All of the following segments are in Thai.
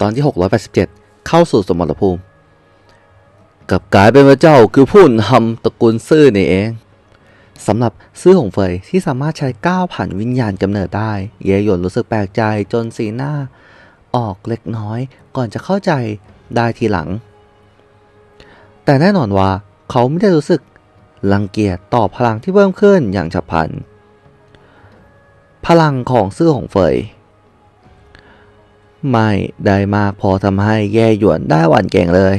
ตอนที่ 687 เข้าสู่สมรภูมิ กับกลายเป็นว่าเจ้าคือผู้นำตระกูลซื่อนี่เองสำหรับซื่อหงเฟยที่สามารถใช้ก้าวผ่านวิญญาณกำเนิดได้ เยหยวนรู้สึกแปลกใจจนสีหน้า ออกเล็กน้อยก่อนจะเข้าใจได้ทีหลัง แต่แน่นอนว่าเขาไม่ได้รู้สึกรังเกียจต่อพลังที่เพิ่มขึ้นอย่างฉับพลัน พลังของซื่อหงเฟย ไม่ได้มากพอทำให้แย่หยวนได้หวั่นเก่งเลย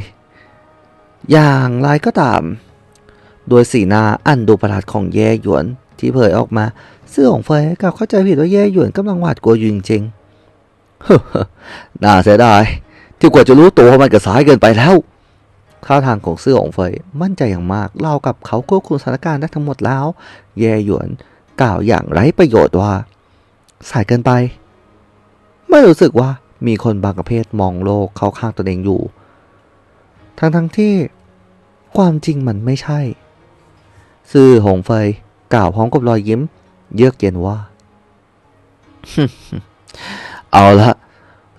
อย่างไรก็ตาม โดยสีหน้าอันดูประหลาดของแย่หยวนที่เผยออกมา เสื้อของเฟยกลับเข้าใจผิดว่าแย่หยวนกำลังหวาดกลัวอยู่จริงๆเฮ้อน่าเสียดายที่กว่าจะรู้ตัวว่ามันก็สายเกินไปแล้วท่าทางของเสื้อของเฟยมั่นใจอย่างมากเล่ากับเขาควบคุมสถานการณ์ได้ทั้งหมดแล้ว แย่หยวนกล่าวอย่างไร้ประโยชน์ว่า สายเกินไป ไม่รู้สึกว่า มีคนบางประเภทมองโลกเข้าข้างตัวเองอยู่ ทั้งทั้งๆที่ความจริงมันไม่ใช่ ซื่อหงเฟยกล่าวพร้อมกับรอยยิ้ม เยือกเย็นว่า เอาละ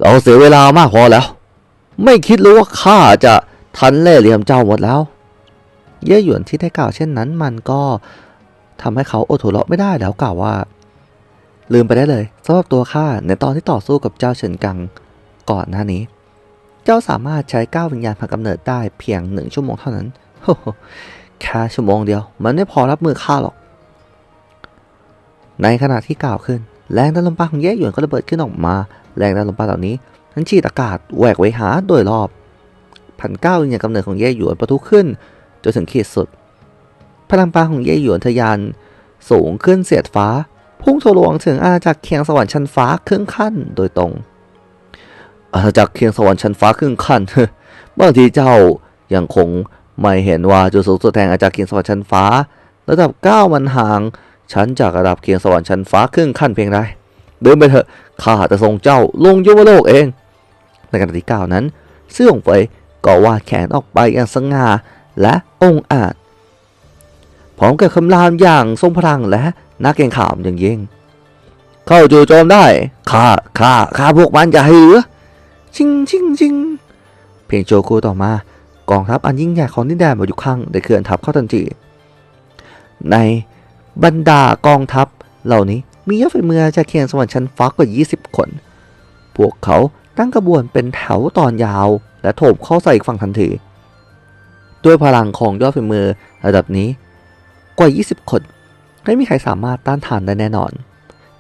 เราเสียเวลามากพอแล้ว ไม่คิดรู้ว่าข้าจะทันเล่ห์เหลี่ยมเจ้าหมดแล้ว เย่หยวนที่ได้กล่าวเช่นนั้นมันก็ทำให้เขาอดหัวเราะไม่ได้แล้วกล่าวว่า ลืมไปได้เลยสำหรับตัวข้าในตอนที่ต่อสู้กับเจ้าเฉินกังก่อนหน้านี้ เจ้าสามารถใช้ก้าววิญญาณพากำเนิดได้เพียงหนึ่งชั่วโมงเท่านั้นแค่ชั่วโมงเดียว มันไม่พอรับมือข้าหรอก ในขณะที่กล่าวขึ้น แรงดันลมปาของเย่หยวนก็ระเบิดขึ้นออกมา แรงดันลมปาเหล่านี้นั้นฉีดอากาศแหวกไว้หาโดยรอบพันเก้าวิญญาณกำเนิดของเย่หยวนประทุขึ้นจนถึงขีดสุด พลังปาของเย่หยวนทะยานสูงขึ้นเสียดฟ้า พุ่งทะลวงถึงอาณาจักรเคียงสวรรค์ชั้นฟ้าครึ่งขั้นโดยตรง อาณาจักรเคียงสวรรค์ชั้นฟ้าครึ่งขั้นบางทีเจ้ายังคงไม่เห็นว่าจุดสูงสุดแห่งอาณาจักรเคียงสวรรค์ชั้นฟ้า ระดับเก้ามันห่างชั้นจากระดับเคียงสวรรค์ชั้นฟ้าครึ่งขั้นเพียงใดเดินไปเถอะข้าจะส่งเจ้าลงยุวโลกเอง ในขณะที่ก้าวนั้นเสื้อของเฟยก็วาดแขนออกไปอย่างสง่าและองอาจพร้อมกับคำรามอย่างทรงพลังและ นักเก่งขามอย่างยิ่ง เข้าจู่โจมได้ข้าข้าข้าพวกมันจะให้เหลือชิงชิงชิงเพียงโจคูต่อมา กองทัพอันยิ่งใหญ่ของดินแดนบรรยุคังได้เคลื่อนทัพเข้าทันทีในบรรดากองทัพเหล่านี้มียอดฝีมือจากเคียงสวรรค์ชั้นฟ้ากว่า 20 คน พวกเขาตั้งกระบวนเป็นแถวตอนยาว และโถมเข้าใส่อีกฝั่งทันที ด้วยพลังของยอดฝีมือระดับนี้กว่า 20 คน ไม่มีใครสามารถต้านทานได้แน่นอน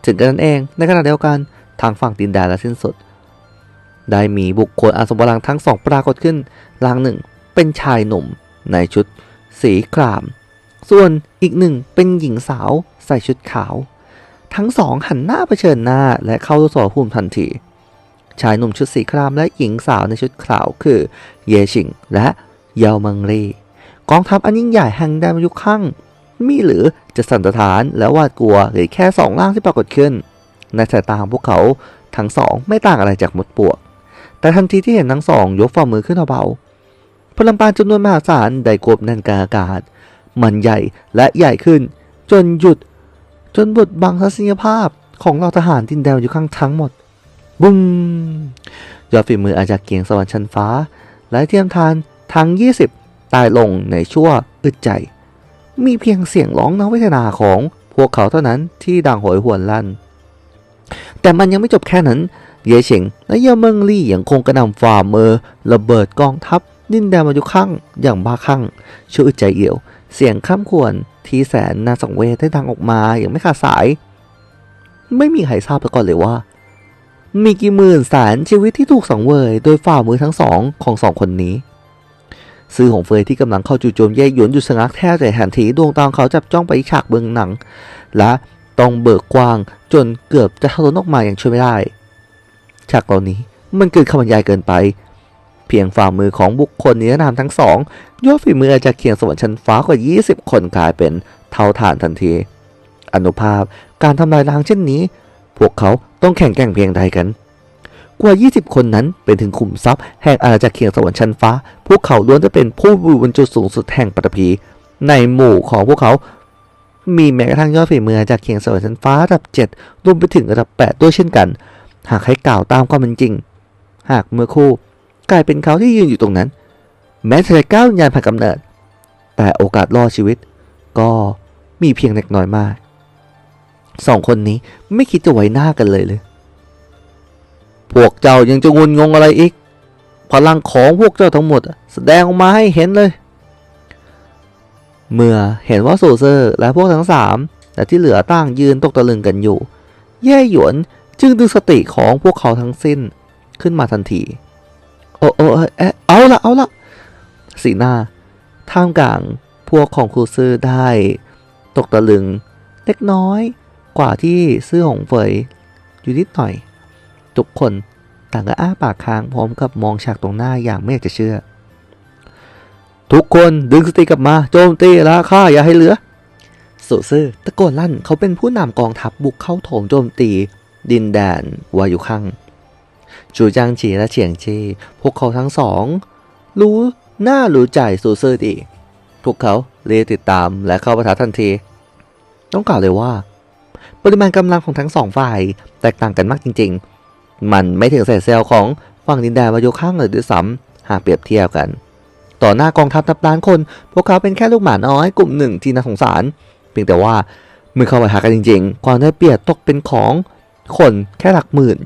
ถึงกระนั้นเองในขณะเดียวกันทางฝั่งดินแดนและสิ้นสุด ได้มีบุคคลอาสมพลังทั้งสองปรากฏขึ้นลางหนึ่งเป็นชายหนุ่มในชุด สีคราม ส่วนอีกหนึ่งเป็นหญิงสาวใส่ชุดขาว ทั้งสองหันหน้าเผชิญหน้าและเข้าสู่สมรภูมิทันที ชายหนุ่มชุดสีครามและหญิงสาวในชุดขาวคือ เยชิงและเยามังรีกองทัพอันยิ่งใหญ่แห่งแดนยุคขั้ง มีหรือจะสั่นสะท้านและหวาดกลัวหรือแค่สองร่างที่ปรากฏขึ้น ในสายตาของพวกเขาทั้งสองไม่ต่างอะไรจากมดปวก แต่ทันทีที่เห็นทั้งสองยกฝ่ามือขึ้นเบาๆพลังปานจำนวนมหาศาลได้กบแน่นกลางอากาศ มันใหญ่และใหญ่ขึ้น จนหยุด จนบดบังทัศนียภาพของเราทหารดินแดนอยู่ข้างทั้งหมด บุ้มยอดฝีมืออาจากเกียงสวรรค์ชั้นฟ้า และเทียมทานทั้ง 20 ตายลงในชั่วอึดใจ มีเพียงเสียงร้องนักเวทนาของพวกเขาเท่านั้นที่ดังโหยหวนลั่น แต่มันยังไม่จบแค่นั้น เยเฉงและเยาเมิงลี่ยังคงกระนำฝ่ามือระเบิดกองทัพดินแดนมายุครั้งอย่างบ้าคลั่งชั่วอึดใจเอี่ยว เสียงข้ามควรที่แสนน่าสังเวชได้ดังออกมาอย่างไม่ขาดสาย ไม่มีใครทราบมาก่อนเลยว่า มีกี่หมื่นแสนชีวิตที่ถูกสังเวย โดยฝ่ามือทั้งสองของสองคนนี้ ซื้อของเฟยที่กำลังเข้าจู่โจมเย่หยวนอยู่สงักแทบแต่ทันทีดวงตาของเขาจับจ้องไปฉากเบื้องหนัง และต้องเบิกกว้างจนเกือบจะทะลุออกมาอย่างช่วยไม่ได้ ฉากเหล่านี้มันเกินคำบรรยายเกินไป เพียงฝ่ามือของบุคคลนิรนามทั้งสองยอดฝีมือจากเคียงสวรรค์ชั้นฟ้ากว่า 20 คนกลายเป็นเท่าฐานทันที อนุภาพการทำลายล้างเช่นนี้ พวกเขาต้องแข่งแกร่งเพียงใดกัน กว่า 20 คนนั้นเป็นถึงขุมทรัพย์แห่งอาณาจักรเคียงสวรรค์ชั้นฟ้า พวกเขาล้วนจะเป็นผู้อยู่บนจุดสูงสุดแห่งปฐพี ในหมู่ของพวกเขา มีแม้กระทั่งยอดฝีมือจากเคียงสวรรค์ชั้นฟ้าระดับ 7 รวมไปถึงระดับ 8 ด้วยเช่นกัน หากให้กล่าวตามความเป็นจริง หากเมื่อคู่ กลายเป็นเขาที่ยืนอยู่ตรงนั้น แม้จะได้ก้าววิญญาณผ่านกำเนิด แต่โอกาสรอดชีวิต ก็มีเพียงเล็กน้อยมากสองคนนี้ไม่คิดจะไว้หน้ากันเลยเลย พวกเจ้ายังจะงุนงงอะไรอีก พลังของพวกเจ้าทั้งหมด แสดงออกมาให้เห็นเลย เมื่อเห็นว่าโซเซอร์และพวกทั้งสามและที่เหลือต่างยืนตกตะลึงกันอยู่แย่หยวนจึงดึงสติของพวกเขาทั้งสิ้นขึ้นมาทันที โอ้โอ้เอ้ยเอ๊ะเอาละเอาละสีหน้า ท่ามกลางพวกของครูซื่อได้ ตกตะลึง เล็กน้อยกว่าที่ซื่อหงเฟยอยู่นิดหน่อย ทุกคนต่างก็อ้าปากค้างพร้อมกับมองฉากตรงหน้าอย่างไม่อยากจะเชื่อ ทุกคนดึงสติกลับมาโจมตีราค่าอย่าให้เหลือสุซื่อตะโกนลั่นเขาเป็นผู้นำกองทัพบุกเข้าโถมโจมตี ดินแดนวายุคังจูจางจีและเฉียงจีพวกเขาทั้งสอง รู้หน้ารู้ใจสุซื่อดีพวกเขาเรียติดตามและเข้าประทะทันที ต้องกล่าวเลยว่า ปริมาณกำลังของทั้งสองฝ่ายแตกต่างกันมากจริง ๆ มันไม่ถึงเศษเซลล์ของฝั่งดินแดนวายุคังเลยด้วยซ้ำหากเปรียบเทียบกัน ต่อหน้ากองทัพนับล้านคน พวกเขาเป็นแค่ลูกหมาน้อยกลุ่มหนึ่งที่น่าสงสาร เพียงแต่ว่าเมื่อเข้าไปหากันจริง ๆ ความได้เปรียบตกเป็นของคนแค่หลักหมื่น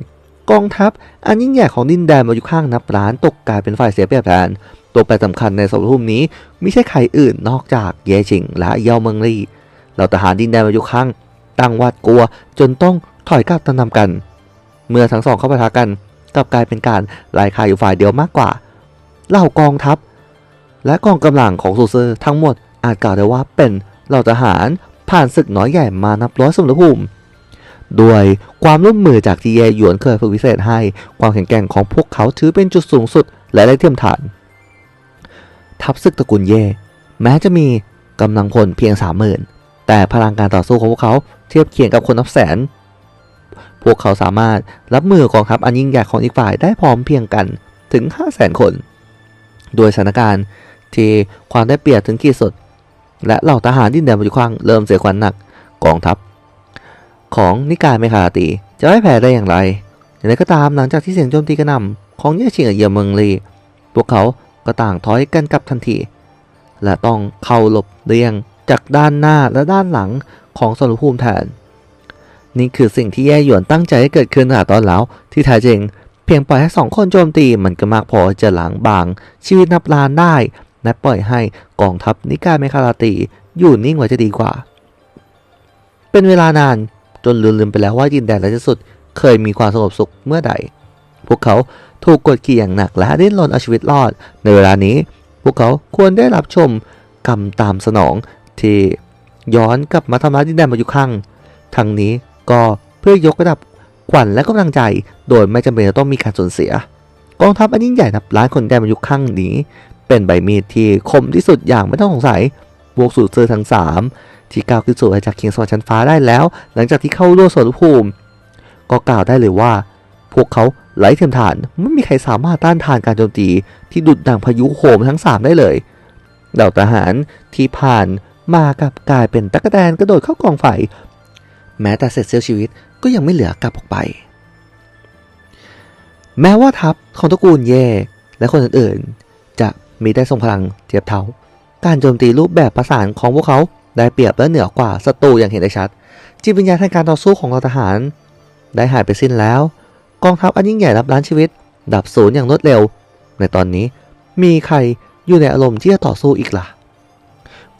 กองทัพอันยิ่งใหญ่ของดินแดนมาอยู่ข้างนับล้านตกกลายเป็นฝ่ายเสียเปรียบแทนตัวแปรสำคัญในสมรภูมินี้ไม่ใช่ใครอื่นนอกจากเยชิงและเยาเมิงลี่เราทหารดินแดนมาอยู่ข้างตั้งวาดกลัวจนต้องถอยกลับตามๆกัน เมื่อทั้งสองเข้าปะทะกันกลับกลายเป็นการลายคาอยู่ฝ่ายเดียวมากกว่า เหล่ากองทัพ และกองกำลังของซูเซอร์ทั้งหมดอาจกล่าวได้ว่าเป็นเหล่าทหารผ่านศึกน้อยใหญ่มานับร้อยสมรภูมิด้วยความร่วมมือจากทีเยหยวนเคยฝึกพิเศษให้ความแข็งแกร่งของพวกเขาถือเป็นจุดสูงสุดและได้เทียมฐาน ทัพศึกตระกูลเย่แม้จะมีกำลังพลเพียงสามหมื่นแต่พลังการต่อสู้ของพวกเขาเทียบเคียงกับคนนับแสน พวกเขาสามารถรับมือกองทัพอันยิ่งใหญ่ของอีกฝ่ายได้พร้อมเพียงกันถึง 5 0 0 0 0 0 คน โดยสถานการณ์ที่ความได้เปรียบถึงขีดสุด และเหล่าทหารดินแดนปัจจุบันเริ่มเสียขวัญหนักกองทัพ ของนิกายเมคาตีจะไม่แพ้ได้อย่างไร อย่างไรก็ตามหลังจากที่เสียงโจมตีกระหน่ำของเย่ชิงกับเยเมิงลี พวกเขาก็ต่างถอยกันกลับทันที และต้องเข้าหลบเลี่ยงจากด้านหน้าและด้านหลังของสมรภูมิแทน นี่คือสิ่งที่แย่หยวนตั้งใจให้เกิดขึ้นตั้งแต่ตอนแล้ว ที่แท้จริง เพียงปล่อยให้สองคนโจมตีมันก็มากพอจะหล้างบาง ชีวิตนับล้านได้ และปล่อยให้กองทัพนิกายเมคาราตีอยู่นิ่งไว้จะดีกว่า เป็นเวลานานจนลืมๆไปแล้วว่าดินแดนและที่สุด เคยมีความสงบสุขเมื่อใด พวกเขาถูกกดขี่อย่างหนักและดิ้นรนเอาชีวิตรอด ในเวลานี้ พวกเขาควรได้รับชมกรรมตามสนองที่ย้อนกลับมาทำร้ายดินแดนมาอยู่ข้างทั้งนี้ ก็เพื่อยกระดับขวัญและกำลังใจ โดยไม่จำเป็นจะต้องมีการสูญเสีย กองทัพอันยิ่งใหญ่นับล้านคนแดนมายุคข้างนี้ เป็นใบมีดที่คมที่สุดอย่างไม่ต้องสงสัยบวกสูตรเซอร์ทั้งสามที่ก้าวขึ้นสู่อาณาจักรเคียงสวรรค์ชั้นฟ้าได้แล้ว หลังจากที่เข้าร่วมสวนภูมิ ก็กล่าวได้เลยว่า พวกเขาไร้เทียมทานไม่มีใครสามารถต้านทานการโจมตีที่ดุดดังพายุโหมทั้งสามได้เลยเหล่าทหารที่ผ่านมากับกลายเป็นตะกแตนกระโดดเข้ากองไฟ แม้แต่เศษเสี้ยวชีวิตก็ยังไม่เหลือกลับออกไป แม้ว่าทัพของตระกูลเย่และคนอื่นๆ จะมีได้ทรงพลังเทียบเท่า การโจมตีรูปแบบประสานของพวกเขาได้เปรียบและเหนือกว่าศัตรูอย่างเห็นได้ชัด จิตวิญญาณทางการต่อสู้ของเราทหาร ได้หายไปสิ้นแล้ว กองทัพอันยิ่งใหญ่รับล้านชีวิต ดับศูนย์อย่างรวดเร็ว ในตอนนี้มีใครอยู่ในอารมณ์ที่จะต่อสู้อีกล่ะ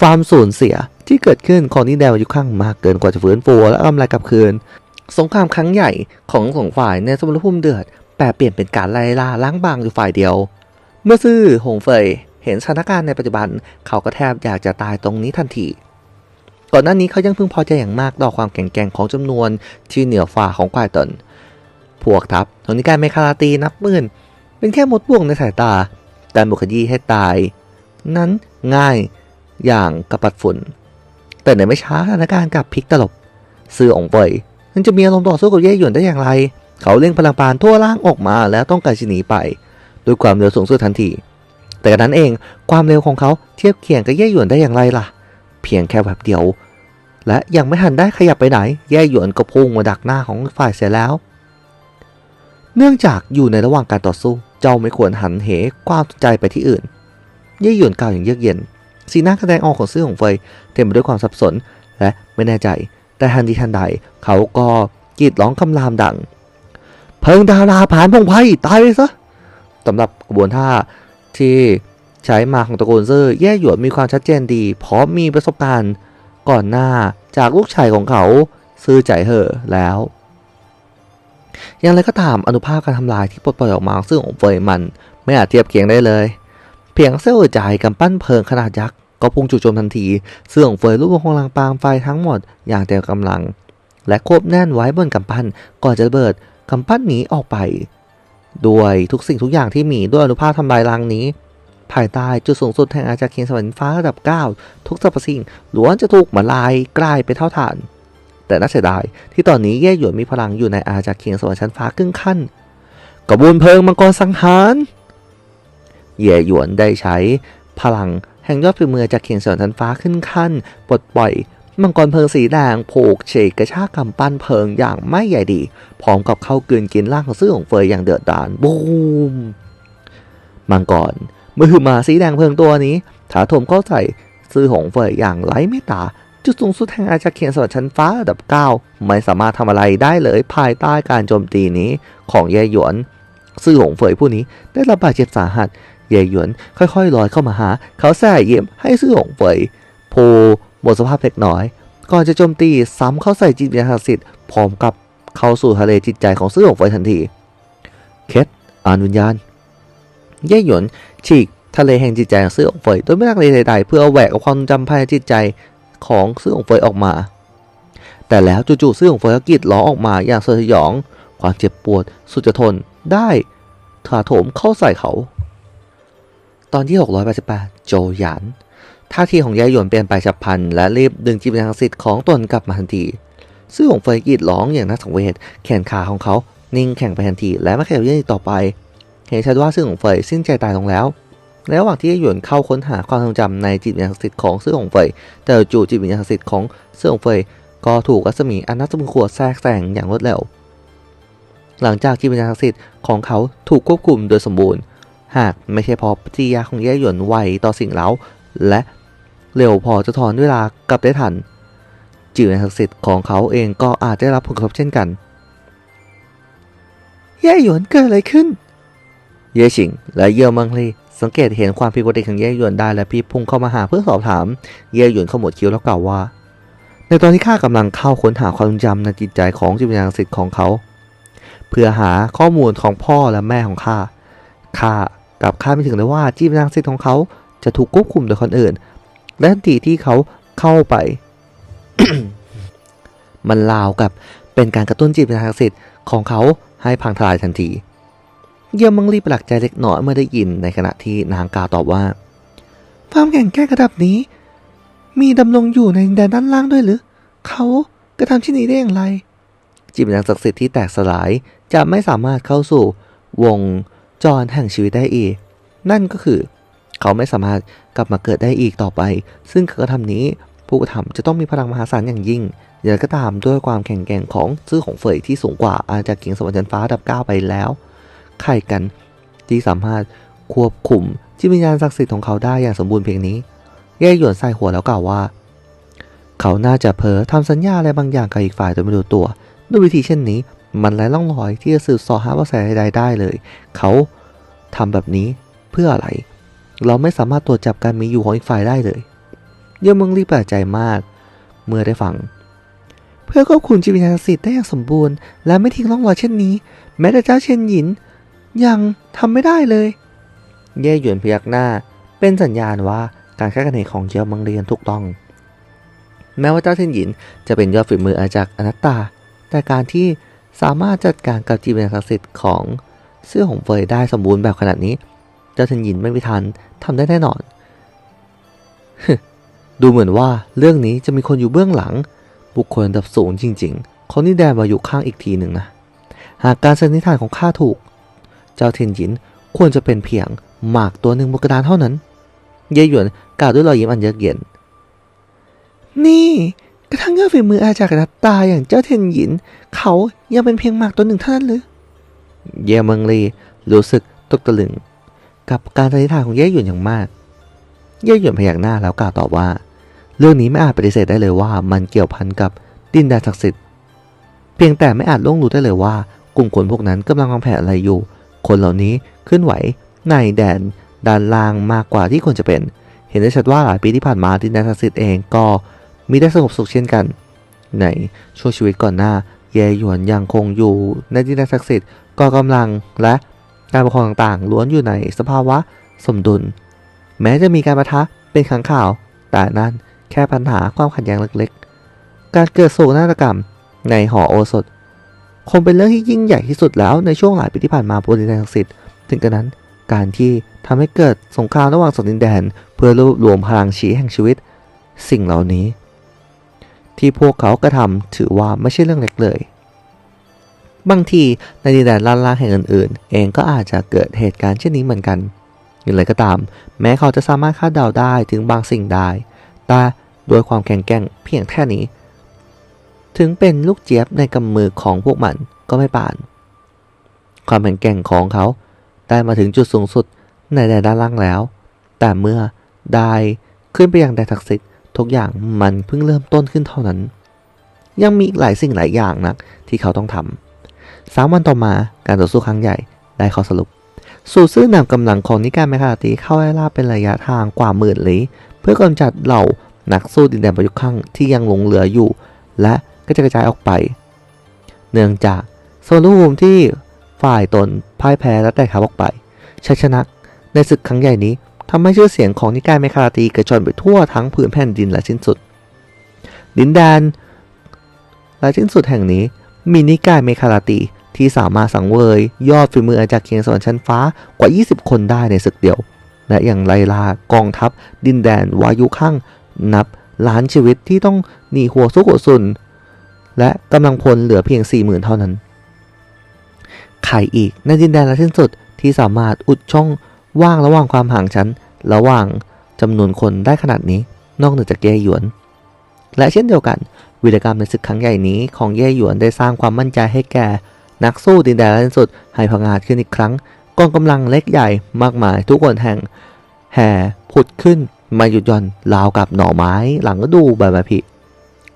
ความสูญเสีย ที่เกิดขึ้นของนิแดวอยู่ข้างมากเกินกว่าจะฟื้นฟูและกำไรกลับคืน สงครามครั้งใหญ่ของสองฝ่ายในสมรภูมิเดือดแปลเปลี่ยนเป็นการไล่ล่าล้างบางอยู่ฝ่ายเดียว เมื่อซื่อหงเฟยเห็นสถานการณ์ในปัจจุบัน เขาก็แทบอยากจะตายตรงนี้ทันทีก่อนหน้านี้เขายังพึงพอใจอย่างมากต่อความแข็งแกร่งของจำนวนที่เหนือฝ่าของควายตน พวกทัพของนิกายเมคาราตีนับหมื่น เป็นแค่มดบ่วงในสายตา การบุกขยี้ให้ตาย นั้นง่ายอย่างกระปัดฝุ่น แต่ในไม่ช้าสถานการณ์กลับพลิกตลบซื่อองเฟยนั้นจะมีอารมณ์ต่อสู้กับเย่หยวนได้อย่างไร เขาเล่งพลังปานทั่วร่างออกมาแล้วต้องการจะหนีไป ด้วยความเร็วสูงสุดทันที แต่กระนั้นเองความเร็วของเขาเทียบเคียงกับเย่หยวนได้อย่างไรล่ะ เพียงแค่แบบเดียว และยังไม่ทันได้ขยับไปไหนแย่หยวนก็พุ่งมาดักหน้าของฝ่ายเสียแล้ว เนื่องจากอยู่ในระหว่างการต่อสู้ เจ้าไม่ควรหันเหความสนใจไปที่อื่น เย่หยวนกล่าวอย่างเยือกเย็น สีหน้าแสดงออกของซื่อหงเฟยเต็มไปด้วยความสับสนและไม่แน่ใจ แต่ทันทีทันใด เขาก็กรีดร้องคำรามดัง เพิงดาราผานพงไพ่ตายไปซะสำหรับกระบวนท่าที่ใช้มาของตระกูลซื่อแย่หยวนมีความชัดเจนดีเพราะมีประสบการณ์ก่อนหน้าจากลูกชายของเขาซื่อใจเหอะแล้ว อย่างไรก็ตามอนุภาคการทำลายที่ปลดปล่อยออกมาซึ่งของเฟยมัน ไม่อาจเทียบเคียงได้เลย เพียงเส้นหัวใจกำปั้นเพลิงขนาดยักษ์ ก็พุ่งจู่โจมทันทีซึ่งของเฟยรูปของลังปางไฟทั้งหมดอย่างเต็มกำลัง และควบแน่นไว้บนกำปั้นก่อนจะระเบิดกำปั้นหนีออกไป ด้วยทุกสิ่งทุกอย่างที่มีด้วยอนุภาคทำลายรังนี้ ภายใต้จุดสูงสุดแห่งอาจารย์เคียงสวรรค์ฟ้าระดับ 9 ทุกสรรพสิ่งล้วนจะถูกมาลายกลายเป็นเท่าฐาน แต่น่าเสียดายที่ตอนนี้แย่หยวนมีพลังอยู่ในอาจารย์เคียงสวรรค์ชั้นฟ้าครึ่งขั้นกระบวนเพลิงมังกรสังหารแย่หยวนได้ใช้พลัง แห่งยอดฝีมือจากเคียงสวรรค์ชั้นฟ้าขึ้นขั้นปลดปล่อยมังกรเพลิงสีแดงผูกเฉกกระชากกำปั้นเพลิงอย่างไม่ใหญ่ดี พร้อมกับเข้ากลืนกินร่างของซื่อของเฟยอย่างเดือดดาลบูมมังกรมือหมาสีแดงเพลิงตัวนี้ ถาโถมเข้าใส่ซื่อของเฟยอย่างไร้เมตตา จุดสูงสุดแห่งอาจาเขียนสวัสดิ์ชั้นฟ้าระดับ 9 ไม่สามารถทำอะไรได้เลยภายใต้การโจมตีนี้ของเย่หยวน ซื่อหงเฟยผู้นี้ได้รับบาดเจ็บสาหัส เย่หยวนค่อยๆลอยเข้ามาหา เขาแส่เยี่ยมให้ซื่อหงเฟยโพหมดสภาพเล็กน้อย ก่อนจะโจมตีซ้ำเข้าใส่จิตวิญญาณศักดิ์สิทธิ์พร้อมกับเข้าสู่ทะเลจิตใจของซื่อหงเฟยทันที เคสอ่านวิญญาณ เย่หยวนฉีกทะเลแห่งจิตใจของซื่อหงเฟยโดยไม่ลังเลใดๆเพื่อเอาแหวกเอาความจำภายในจิตใจของซื่อหงเฟยออกมา แต่แล้วจู่ๆซื่อหงเฟยก็กรีดร้องออกมาอย่างสยอง ความเจ็บปวดสุดจะทนได้ถาโถมเข้าใส่เขา ตอนที่ 688 โจหยานท่าทีของยายหยวนเปลี่ยนไปฉับพลันและรีบดึงจิตวิญญาณสิทธิ์ของตนกลับมาทันทีซื่อหงเฟยกรีดร้องอย่างน่าสังเวชแขนขาของเขานิ่งแข็งไปทันทีและไม่ขยับเยื่นอีกต่อไป เห็นชัดว่าซื่อหงเฟยสิ้นใจตายลงแล้วในระหว่างที่ยายหยวนเข้าค้นหาความทรงจำในจิตวิญญาณสิทธิ์ของซื่อหงเฟยแต่จู่จิตวิญญาณสิทธิ์ของเสื้อของเฟยก็ถูกรัศมีอนน่าสมควแทรกแซงอย่างรวดเร็ว หลังจากจิตวิญญาณศักดิ์สิทธิ์ของเขาถูกควบคุมโดยสมบูรณ์ หากไม่ใช่เพอปฏิกิยาของแย่หยวนไวต่อสิ่งเล้า และเร็วพอจะถอนเวลากลับได้ทัน จิตวิญศักดิ์สิทธิ์ของเขาเองก็อาจได้รับผลกระทบเช่นกันแย่หยวนเกิดอะไรขึ้น เย่ชิงและเย่มังลีสังเกตเห็นความผิดปกติของเย่หยวนได้และพีบพุ่งเข้ามาหาเพื่อสอบถาม เย่หยวนขมวดคิ้วแล้วกล่าวว่า ในตอนที่ข้ากำลังเข้าค้นหาความจำในจิตใจของจิตวิญญาณสิทธิ์ของเขา เพื่อหาข้อมูลของพ่อและแม่ของข้าข้า กลับคาดไม่ถึงเลยว่าจิตวิญญาณสิทธิ์ของเขาจะถูกควบคุมโดยคนอื่น และทันทีที่เขาเข้าไป มันราวกับเป็นการกระตุ้นจิตวิญญาณสิทธิ์ของเขาให้พังทลายทันที เยี่ยมมังรีประหลักใจเล็กน้อยเมื่อได้ยินในขณะที่นางกาวตอบว่า ความแข็งแกร่งระดับนี้ มีดำรงอยู่ในแดนด้านล่างด้วยหรือ เขากระทำเช่นนี้ได้อย่างไร จิตวิญญาณศักดิ์สิทธิ์ที่แตกสลายจะไม่สามารถเข้าสู่วง จรแห่งชีวิตได้อีก นั่นก็คือ เขาไม่สามารถกลับมาเกิดได้อีกต่อไป ซึ่งการกระทำนี้ผู้กระทำจะต้องมีพลังมหาศาลอย่างยิ่งอย่างไรก็ตามด้วยความแข็งแกร่งของซื่อของเฟยที่สูงกว่าอาจจะเกียงสวรรค์ชั้นฟ้าดับเก้าไปแล้ว ใครกันที่สามารถควบคุมจิตวิญญาณศักดิ์สิทธิ์ของเขาได้อย่างสมบูรณ์เพียงนี้เย่หยวนใส่หัวแล้วกล่าวว่า เขาน่าจะเพ้อทำสัญญาอะไรบางอย่างกับอีกฝ่ายโดยไม่รู้ตัว ด้วยวิธีเช่นนี้ มันไร้ร่องรอยที่จะสืบสอหาเบาะแสใดๆได้เลย เขาทำแบบนี้เพื่ออะไร เราไม่สามารถตรวจจับการมีอยู่ของอีกฝ่ายได้เลย เย่ยมเมึงรีบแปลกใจมาก เมื่อได้ฟัง เพื่อควบคุมจิตวิญญาณสิทธิ์ได้อย่างสมบูรณ์ และไม่ทิ้งร่องรอยเช่นนี้ แม้แต่เจ้าเชนหยิน ยังทำไม่ได้เลย เย่หยวนพยักหน้า เป็นสัญญาณว่าการคาดคะเนของเจียมังเรียนถูกต้อง แม้ว่าเจ้าเทียนหยินจะเป็นยอดฝีมืออาจากอนัตตา แต่การที่ สามารถจัดการกับจิตวิญญาณศักดิ์สิทธิ์ของเสื้อของเฟยได้สมบูรณ์แบบขนาดนี้ เจ้าเทียนหยินไม่มีทันทำได้แน่นอน ดูเหมือนว่าเรื่องนี้จะมีคนอยู่เบื้องหลัง บุคคลระดับสูงจริงๆคนที่แดนมาอยู่ข้างอีกทีหนึ่งนะ หากการสันนิษฐานของข้าถูก เจ้าเทียนหยินควรจะเป็นเพียงหมากตัวหนึ่งบนกระดานเท่านั้น เย่หยวนกล่าวด้วยรอยยิ้มอันเยือกเย็น นี่ กระทั่งยอดฝีมืออาจากนัตตาอย่างเจ้าเทนหยิน เขายังเป็นเพียงหมากตัวหนึ่งเท่านั้นหรือ เย่เมิงลีรู้สึกตกตะลึง กับการสันนิษฐานของเย่หยวนอย่างมาก เย่หยวนพยักหน้าแล้วกล่าวตอบว่า เรื่องนี้ไม่อาจปฏิเสธได้เลยว่ามันเกี่ยวพันกับดินแดนศักดิ์สิทธิ์ เพียงแต่ไม่อาจล่วงรู้ได้เลยว่ากลุ่มคนพวกนั้นกำลังวางแผนอะไรอยู่ คนเหล่านี้เคลื่อนไหวในแดนด้านล่างมากกว่าที่ควรจะเป็น เห็นได้ชัดว่าหลายปีที่ผ่านมาดินแดนศักดิ์สิทธิ์เองก็ มีได้สงบสุขเช่นกันในช่วงชีวิตก่อนหน้าเยหยวนยังคงอยู่ในดินแดนศักดิ์สิทธิ์ก็กำลังและการปกครองต่างๆ ล้วนอยู่ในสภาวะสมดุล แม้จะมีการประทะเป็นครั้งข่าว แต่นั่นแค่ปัญหาความขัดแย้งเล็กๆ การเกิดโศกนาฏกรรมในหอโอสถ คงเป็นเรื่องที่ยิ่งใหญ่ที่สุดแล้วในช่วงหลายปีที่ผ่านมาบนดินแดนศักดิ์สิทธิ์ถึงกระนั้นการที่ทำให้เกิดสงครามระหว่างสองดินแดน เพื่อรวบรวมพลังชีแห่งชีวิต สิ่งเหล่านี้ ที่พวกเขากระทำถือว่าไม่ใช่เรื่องเล็กเลย บางทีในดินแดนล่างๆแห่งอื่นๆ เองก็อาจจะเกิดเหตุการณ์เช่นนี้เหมือนกัน อย่างไรก็ตาม แม้เขาจะสามารถคาดเดาได้ถึงบางสิ่งได้แต่ด้วยความแข็งแกร่งเพียงแค่นี้ ถึงเป็นลูกเจี๊ยบในกำมือของพวกมันก็ไม่ป่าน ความแข็งแกร่งของเขาได้มาถึงจุดสูงสุดในแดนด้านล่างแล้ว แต่เมื่อได้ขึ้นไปยังแดนศักดิ์สิทธิ์ ทุกอย่างมันเพิ่งเริ่มต้นขึ้นเท่านั้น ยังมีอีกหลายสิ่งหลายอย่างนักที่เขาต้องทำสามวันต่อมาการต่อสู้ครั้งใหญ่ได้ข้อสรุป สู่ซื่อนำกำลังของนิกายแมคคาราตีเข้าไล่ล่าเป็นระยะทางกว่าหมื่นลี้เพื่อกำจัดเหล่านักสู้ดินแดนประยุกต์ข้างที่ยังหลงเหลืออยู่ และก็จะกระจายออกไป เนื่องจากโซลูภูมิที่ฝ่ายตนพ่ายแพ้และแตกหักออกไปชัยชนะในศึกครั้งใหญ่นี้ ทำให้ชื่อเสียงของนิกายเมคาราตีกระจรไปทั่วทั้งผืนแผ่นดินและสิ้นสุด ดินแดนและสิ้นสุดแห่งนี้มีนิกายเมคาราตีที่สามารถสังเวย ยอดฝีมืออาจารย์เคียงสวรรค์ชั้นฟ้ากว่า 20 คนได้ในศึกเดียว และอย่างไล่ลากองทัพ ดินแดนวายุข้างนับล้านชีวิตที่ต้องหนีหัวสู้หัวซุน และกำลังพลเหลือเพียง 40,000 เท่านั้น ใครอีกในดินแดนและสิ้นสุดที่สามารถอุดช่อง ว่างระหว่างความห่างชั้น ระหว่างจำนวนคนได้ขนาดนี้ นอกเหนือจากเย่หยวน และเช่นเดียวกันวิรกรรมในศึกครั้งใหญ่นี้ของเย่หยวนได้สร้างความมั่นใจให้แก่ นักสู้ดินแดนละสิ้นสุดให้พังอาจขึ้นอีกครั้งกองกำลังเล็กใหญ่มากมายทุกคนแห่งแห่ผุดขึ้นมาหยุดย่อนราวกับหน่อไม้ หลังฤดูใบไม้ผลิ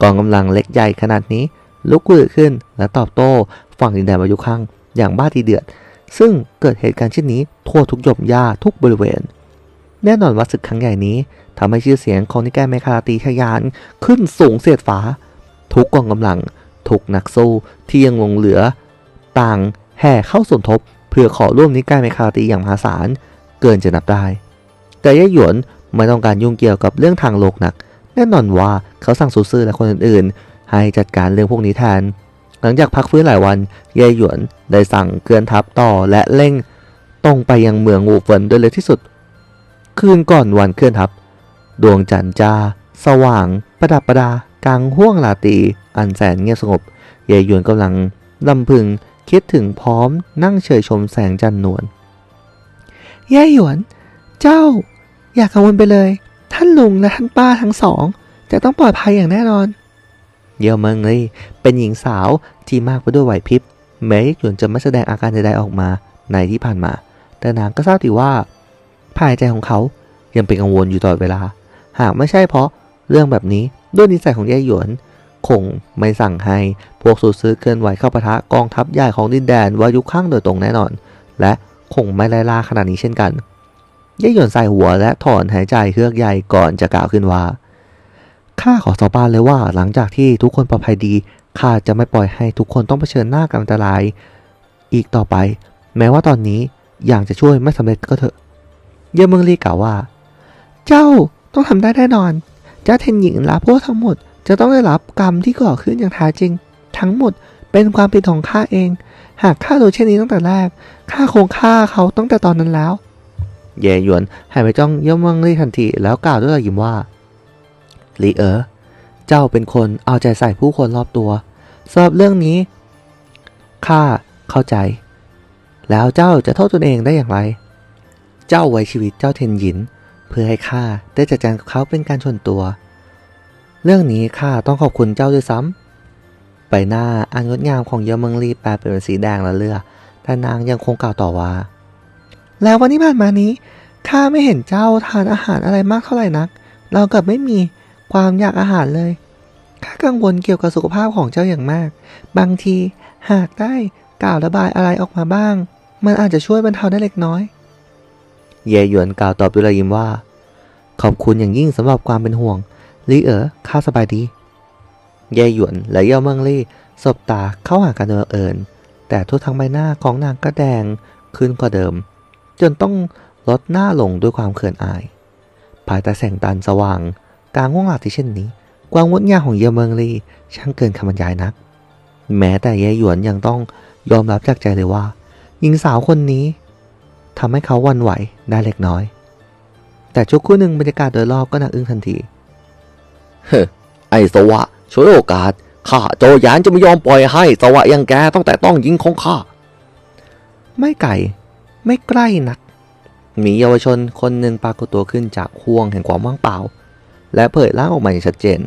กองกำลังเล็กใหญ่ขนาดนี้ลุกขึ้นขึ้นและตอบโต้ฝั่งดินแดนวายุข้างอย่างบ้าทีเดือด ซึ่งเกิดเหตุการณ์เช่นนี้ทั่วทุกหย่อมหญ้าทุกบริเวณ แน่นอนว่าศึกครั้งใหญ่นี้ทำให้ชื่อเสียงของนิกายเมคาราตีทะยานขึ้นสูงเสียดฟ้า ทุกกองกำลัง ทุกนักสู้ที่ยังหลงเหลือ ต่างแห่เข้าสมทบ เพื่อขอร่วมนิกายเมคาราตีอย่างมหาศาลเกินจะนับได้ แต่ย่หยวนไม่ต้องการยุ่งเกี่ยวกับเรื่องทางโลกหนัก แน่นอนว่าเขาสั่งซูซื่อและคนอื่นๆ ให้จัดการเรื่องพวกนี้แทน หลังจากพักฟื้นหลายวัน เย่หยวนได้สั่งเกลื่อนทัพต่อและเร่งตรงไปยังเมืองวูเฟินโดยเร็วที่สุด คืนก่อนวันเคลื่อนทัพ ดวงจันทร์จ้า สว่าง ประดับประดากลางห้วงลาตรีอันแสนเงียบสงบ เย่หยวนกำลังลำพึงคิดถึงพร้อมนั่งเฉยชมแสงจันทร์นวลเย่หยวน เจ้า อย่ากังวลไปเลย ท่านลุงและท่านป้าทั้งสอง จะต้องปลอดภัยอย่างแน่นอน เยอเมิงเลยเป็นหญิงสาวที่มากไปด้วยไหวพริบแม้หยวนจะไม่แสดงอาการใดๆออกมาในที่ผ่านมา แต่นางก็ทราบดีว่า ภายใจของเขายังเป็นกังวลอยู่ตลอดเวลา หากไม่ใช่เพราะเรื่องแบบนี้ด้วยนิสัยของเย่หยวน คงไม่สั่งให้พวกสูซื้อเคลื่อนไหวเข้าปะทะกองทัพใหญ่ของดินแดนวายุข้างโดยตรงแน่นอน และคงไม่ไล่ล่าขนาดนี้เช่นกันเย่หยวนใส่หัวและถอนหายใจเฮือกใหญ่ก่อนจะกล่าวขึ้นว่า ข้าขอสาบานเลยว่าหลังจากที่ทุกคนปลอดภัยดีข้าจะไม่ปล่อยให้ทุกคนต้องเผชิญหน้ากับอันตราย อีกต่อไป แม้ว่าตอนนี้อย่างจะช่วยไม่สำเร็จก็เถอะ เย่เมืองลีกล่าวว่า เจ้าต้องทำได้แน่นอน เจ้าเทนหญิงและพวกทั้งหมด จะต้องได้รับกรรมที่ก่อขึ้นอย่างแท้จริง ทั้งหมดเป็นความผิดของข้าเอง หากข้ารู้เช่นนี้ตั้งแต่แรกข้าคงฆ่าเขาตั้งแต่ตอนนั้นแล้ว เย่หยวนหันไปจ้องเย่เมืองลีทันทีแล้วกล่าวด้วยรอยยิ้มว่า ลีเอ๋อเจ้าเป็นคนเอาใจใส่ผู้คนรอบตัวสำหรับเรื่องนี้ข้าเข้าใจ แล้วเจ้าจะโทษตนเองได้อย่างไร เจ้าไว้ชีวิตเจ้าเทนหยิน เพื่อให้ข้าได้จัดการกับเขาเป็นการชนตัว เรื่องนี้ข้าต้องขอบคุณเจ้าด้วยซ้ำใบหน้าอันงดงามของเยอเมิงลีแปลเป็นสีแดงละเลือดแต่นางยังคงกล่าวต่อว่า แล้ววันที่ผ่านมานี้ข้าไม่เห็นเจ้าทานอาหารอะไรมากเท่าไหร่นัก เรากลับไม่มี ความอยากอาหารเลย ข้ากังวลเกี่ยวกับสุขภาพของเจ้าอย่างมาก บางทีหากได้กล่าวระบายอะไรออกมาบ้าง มันอาจจะช่วยบรรเทาได้เล็กน้อย เยหยวนกล่าวตอบด้วยรอยยิ้มว่า ขอบคุณอย่างยิ่งสำหรับความเป็นห่วงลี่เอ๋อข้าสบายดี เยหยวนและเย่าเมิงลี่สบตาเข้าหากันโดยเอิญแต่ทั่วทั้งใบหน้าของนางก็แดงขึ้นกว่าเดิม จนต้องลดหน้าลงด้วยความเขินอาย ภายใต้แสงจันสว่าง กลางห้วงหลับที่เช่นนี้ ความงดงามของเย่าเมิงลี่ช่างเกินคำบรรยายนัก แม้แต่เย่หยวนยังต้องยอมรับจากใจเลยว่า หญิงสาวคนนี้ทำให้เขาหวันไหวได้เล็กน้อย แต่ชั่วครู่หนึ่งบรรยากาศโดยรอบก็น่าอึ้งทันที เฮ้ไอ้สวะช่วยโอกาสข้าโจหยานจะไม่ยอมปล่อยให้สวะอยังแกต้องแต่ต้องยิงของข้าไม่ไกลไม่ใกล้นัก มีเยาวชนคนหนึ่งปรากฏตัวขึ้นจากห่วงแห่งความว่างเปล่า และเผยร่างออกมาอย่างชัดเจน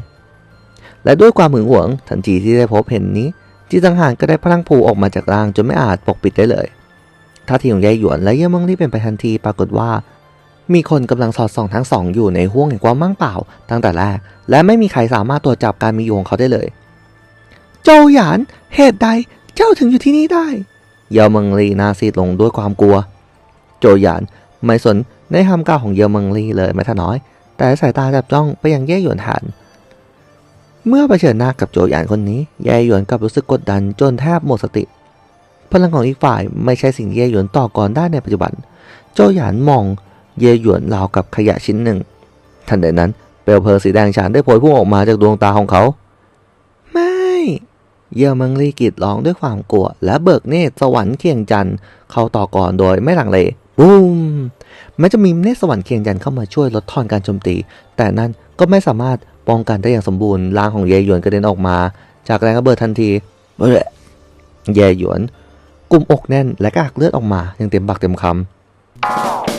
และด้วยความหึงหวงทันทีที่ได้พบเห็นนี้จิตังหารก็ได้พลังผูออกมาจากร่างจนไม่อาจปกปิดได้เลยท่าทีของยายหยวนและเย่ยเมิงลี่เป็นไปทันทีปรากฏว่า มีคนกำลังสอดส่องทั้งสองอยู่ในห่วงแห่งความว่งเปล่าตั้งแต่แรก และไม่มีใครสามารถตรวจจับการมีอยู่ของเขาได้เลย โจหยานเหตุใดเจ้าถึงอยู่ที่นี่ได้เยาเมิงลีนาซีดลงด้วยความกลัว โจหยานไม่สนในคำกล่าวของเยาเมิงลีเลยแม้แต่น้อย แต่สายตาจับจ้องไปยังเย่หยวนหันเมื่อเผชิญหน้ากับโจหยานคนนี้เย่หยวนกลับรู้สึกกดดันจนแทบหมดสติ พลังของอีกฝ่ายไม่ใช่สิ่งเย่หยวนต่อกรได้ในปัจจุบัน โจหยานมองเย่หยวนราวกับขยะชิ้นหนึ่ง ทันใดนั้นเปลวเพลิงสีแดงฉานได้โผล่พุ่งออกมาจากดวงตาของเขา ไม่ เย่เมิงลีกรีดร้องด้วยความกลัว และเบิกเนตรสวรรค์เคียงจันทร์เข้าต่อก่อนโดยไม่ลังเลบูม แม้จะมีเนสวรรค์เคียงยันเข้ามาช่วยลดทอนการโจมตี แต่นั่นก็ไม่สามารถป้องกันได้อย่างสมบูรณ์ลางของเยหยวนกระเด็นออกมา จากแรงระเบิดทันทีเยหยวนกลุ่มอกแน่นและกากเลือดออกมาอย่างเต็มปากเต็มคำ